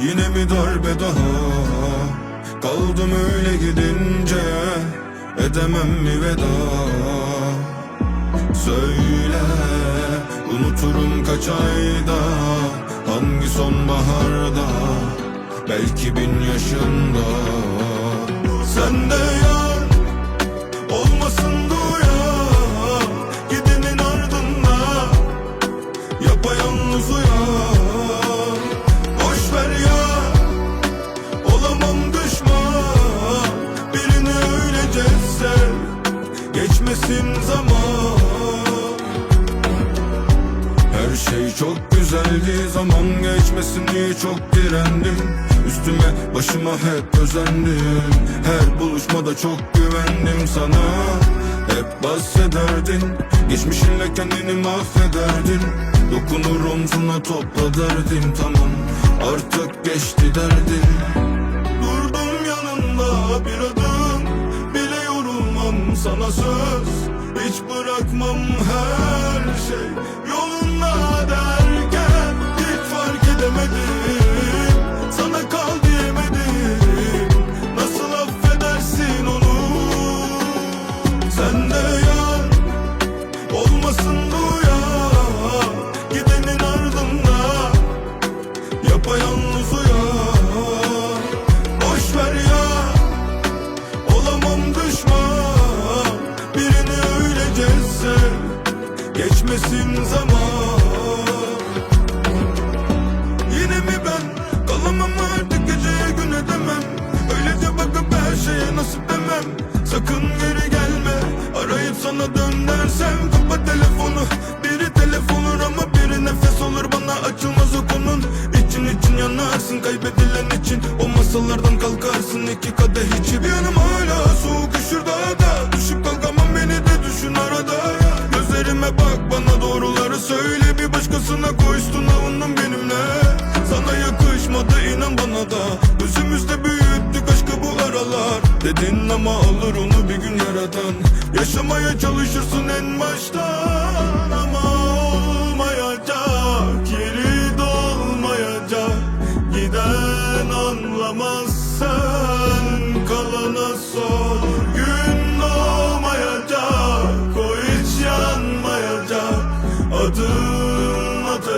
Yine mi darbe daha Kaldım öyle gidince Edemem mi veda? Söyle Unuturum kaç ayda Hangi sonbaharda? Belki bin yaşında. Sen de yar Olmasın duyan Gidenin ardında Yapayalnız uyan Geçmesin zaman. Her şey çok güzeldi Zaman geçmesin diye çok direndim. Üstüme başıma hep özendim. Her buluşmada çok güvendim sana. Hep bahsederdin Geçmişinle kendini mahvederdin. Dokunur omzuna topla derdim Tamam. Artık geçti derdin. Durdum yanında bir adım sana söz. Hiç bırakmam her şey Geçmesin zaman. Yine mi ben Kalamam artık geceye gün edemem Öylece bakıp her şeye nasip demem. Sakın geri gelme Arayıp sana dön dersem. Kapat telefonu Biri telefonur ama biri nefes olur. Bana açılmaz o konun. İçin için yanarsın kaybedilen için. O masalardan kalkarsın iki kadeh içip. Yanım hala soğuk üşür daha da Düşüp kalkamam beni de düşün arada Gözlerime bak bana Arkasına koştun avundun benimle. Sana yakışmadı inan bana da. Özümüzde büyüttük aşkı bu aralar. Dedin ama alır onu bir gün yaradan. Yaşamaya çalışırsın en baştan Ama olmayacak Yeri dolmayacak. Giden anlamaz sen Kalana sor. Gün doğmayacak O hiç yanmayacak. Adım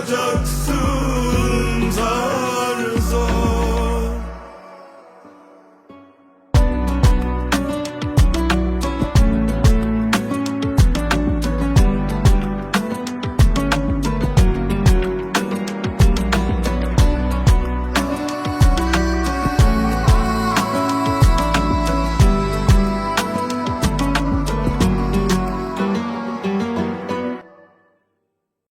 drugs.